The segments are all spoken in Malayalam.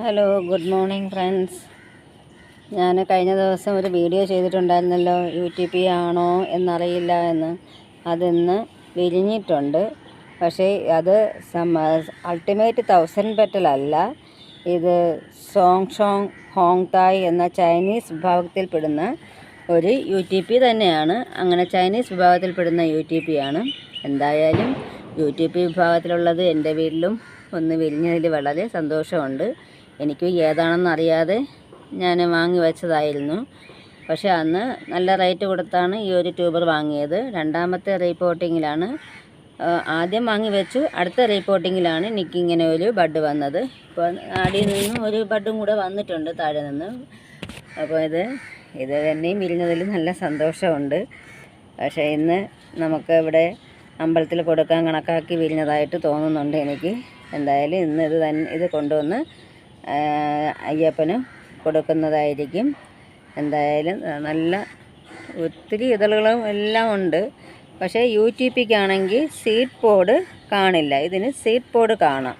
ഹലോ ഗുഡ് മോർണിംഗ് ഫ്രണ്ട്സ് ഞാൻ കഴിഞ്ഞ ദിവസം ഒരു വീഡിയോ ചെയ്തിട്ടുണ്ടായിരുന്നല്ലോ യു ടി പി ആണോ എന്നറിയില്ല എന്ന്. അതിന്ന് വിരിഞ്ഞിട്ടുണ്ട്. പക്ഷേ അത് അൾട്ടിമേറ്റ് തൗസൻഡ് പെറ്റലല്ല ഇത് സോങ് ഷോങ് ഹോങ് തായ് എന്ന ചൈനീസ് വിഭാഗത്തിൽപ്പെടുന്ന ഒരു യു ടി പി തന്നെയാണ്. അങ്ങനെ ചൈനീസ് വിഭാഗത്തിൽപ്പെടുന്ന യു ടി പി ആണ്. എന്തായാലും യു ടി പി വിഭാഗത്തിലുള്ളത് എന്റെ വീട്ടിലും ഒന്ന് വിരിഞ്ഞതിൽ വളരെ സന്തോഷമുണ്ട്. എനിക്ക് ഏതാണെന്ന് അറിയാതെ ഞാൻ വാങ്ങി വെച്ചതായിരുന്നു. പക്ഷേ അന്ന് നല്ല റേറ്റ് കൊടുത്താണ് ഈ ഒരു ട്യൂബർ വാങ്ങിയത്. രണ്ടാമത്തെ റീപോർട്ടിങ്ങിലാണ് ആദ്യം വാങ്ങി വെച്ചു. അടുത്ത റീപോർട്ടിങ്ങിലാണ് എനിക്ക് ഇങ്ങനെ ഒരു ബഡ് വന്നത്. ഇപ്പോൾ അടിയിൽ നിന്നും ഒരു ബഡും കൂടെ വന്നിട്ടുണ്ട് താഴെ നിന്ന്. അപ്പോൾ ഇത് ഇത് തന്നെയും ഇരുന്നതിൽ നല്ല സന്തോഷമുണ്ട്. പക്ഷേ ഇന്ന് നമുക്ക് ഇവിടെ അമ്പലത്തിൽ കൊടുക്കാൻ കണക്കാക്കി വിരിഞ്ഞതായിട്ട് തോന്നുന്നുണ്ട് എനിക്ക്. എന്തായാലും ഇന്ന് ഇത് തന്നെ ഇത് കൊണ്ടുവന്ന് അയ്യപ്പന് കൊടുക്കുന്നതായിരിക്കും. എന്തായാലും നല്ല ഒത്തിരി ഇതളുകളും എല്ലാം ഉണ്ട്. പക്ഷേ യൂട്യൂബിക്കാണെങ്കിൽ സീഡ് പോഡ് കാണില്ല. ഇതിന് സീഡ് പോഡ് കാണാം.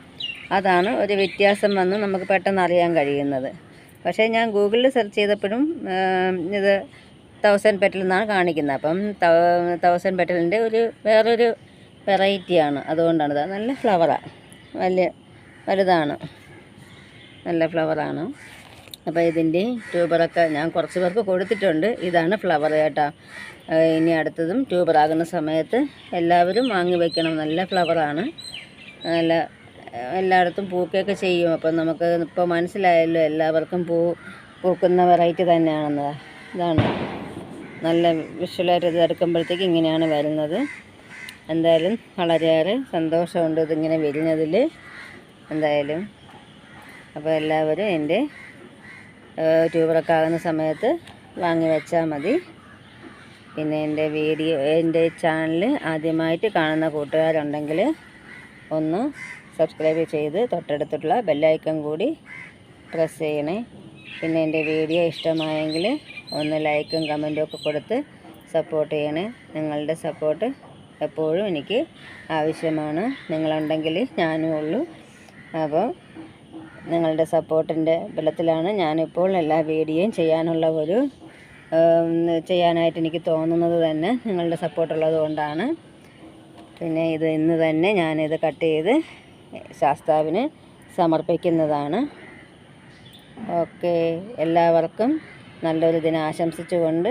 അതാണ് ഒരു വ്യത്യാസം വന്ന് നമുക്ക് പെട്ടെന്ന് അറിയാൻ കഴിയുന്നത്. പക്ഷേ ഞാൻ ഗൂഗിളിൽ സെർച്ച് ചെയ്തപ്പോഴും ഇത് തൗസൻഡ് പെറ്റൽ എന്നാണ് കാണിക്കുന്നത്. അപ്പം തൗസൻഡ് പെറ്റലിന്റെ ഒരു വേറൊരു വെറൈറ്റിയാണ് അതുകൊണ്ടാണ്. നല്ല ഫ്ലവറാണ് വലിയ വലുതാണ്. നല്ല ഫ്ലവറാണ് അപ്പോൾ ഇതിന്റെ ട്യൂബറൊക്കെ ഞാൻ കുറച്ച് പേർക്ക് കൊടുത്തിട്ടുണ്ട്. ഇതാണ് ഫ്ലവർ കേട്ടോ. ഇനി അടുത്തതും ട്യൂബറാകുന്ന സമയത്ത് എല്ലാവരും വാങ്ങി വയ്ക്കണം നല്ല ഫ്ലവറാണ് നല്ല എല്ലായിടത്തും പൂക്കുകയൊക്കെ ചെയ്യും. അപ്പം നമുക്ക് ഇപ്പോൾ മനസ്സിലായല്ലോ എല്ലാവർക്കും പൂ പൂക്കുന്ന വെറൈറ്റി തന്നെയാണെന്ന്. ഇതാണ്. നല്ല വിഷ്വലായിട്ട് ഇത് എടുക്കുമ്പോഴത്തേക്ക് ഇങ്ങനെയാണ് വരുന്നത്. എന്തായാലും വളരെയേറെ സന്തോഷമുണ്ട് ഇതിങ്ങനെ വിരിഞ്ഞതിൽ എന്തായാലും അപ്പോൾ എല്ലാവരും എന്റെ ട്യൂബറൊക്കെ ആകുന്ന സമയത്ത് വാങ്ങി വെച്ചാൽ മതി. പിന്നെ എന്റെ വീഡിയോ എന്റെ ചാനൽ ആദ്യമായിട്ട് കാണുന്ന കൂട്ടുകാരുണ്ടെങ്കിൽ ഒന്ന് സബ്സ്ക്രൈബ് ചെയ്ത് തൊട്ടടുത്തുള്ള ബെല്ലൈക്കൺ കൂടി പ്രസ് ചെയ്യണേ. പിന്നെ എന്റെ വീഡിയോ ഇഷ്ടമായെങ്കിൽ ഒന്ന് ലൈക്കും കമന്റും ഒക്കെ കൊടുത്ത് സപ്പോർട്ട് ചെയ്യണേ. നിങ്ങളുടെ സപ്പോർട്ട് എപ്പോഴും എനിക്ക് ആവശ്യമാണ്. നിങ്ങളുണ്ടെങ്കിൽ ഞാനും ഉള്ളൂ അപ്പോൾ നിങ്ങളുടെ സപ്പോർട്ടിന്റെ ബലത്തിലാണ് ഞാനിപ്പോൾ എല്ലാ വീഡിയോയും ചെയ്യാനുള്ള ഒരു ചെയ്യാനായിട്ട് എനിക്ക് തോന്നുന്നത് തന്നെ നിങ്ങളുടെ സപ്പോർട്ടുള്ളത് കൊണ്ടാണ്. പിന്നെ ഇത് ഇന്ന് തന്നെ ഞാനിത് കട്ട് ചെയ്ത് ശാസ്താവിന് സമർപ്പിക്കുന്നതാണ്. ഓക്കെ എല്ലാവർക്കും നല്ലൊരു ദിനം ആശംസിച്ചുകൊണ്ട്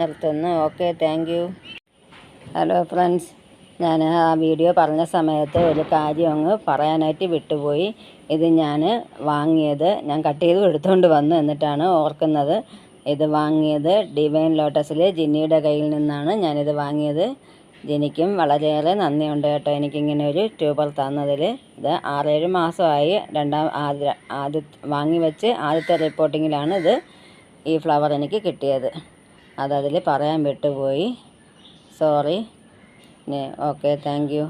നിർത്തുന്നു. ഓക്കെ താങ്ക് ഹലോ ഫ്രണ്ട്സ് ഞാൻ ആ വീഡിയോ പറഞ്ഞ സമയത്ത് ഒരു കാര്യം അങ്ങ് പറയാനായിട്ട് വിട്ടുപോയി. ഇത് ഞാൻ വാങ്ങിയത് ഞാൻ കട്ട് ചെയ്ത് എടുത്തുകൊണ്ട് വന്നു എന്നിട്ടാണ് ഓർക്കുന്നത്. ഇത് വാങ്ങിയത് ഡിവൈൻ ലോട്ടസിലെ ജിന്നിയുടെ കയ്യിൽ നിന്നാണ് ഞാനിത് വാങ്ങിയത്. ജിനിക്കും വളരെയേറെ നന്ദിയുണ്ട് കേട്ടോ എനിക്കിങ്ങനെ ഒരു ട്യൂബർ തന്നതിൽ ഇത് ആറേഴ് മാസമായി രണ്ടാം ആദ്യ ആദ്യ വാങ്ങി വെച്ച് ആദ്യത്തെ റിപ്പോർട്ടിങ്ങിലാണ് ഇത് ഈ ഫ്ലവർ എനിക്ക് കിട്ടിയത്. അതതിൽ പറയാൻ വിട്ടുപോയി. സോറി. Okay thank you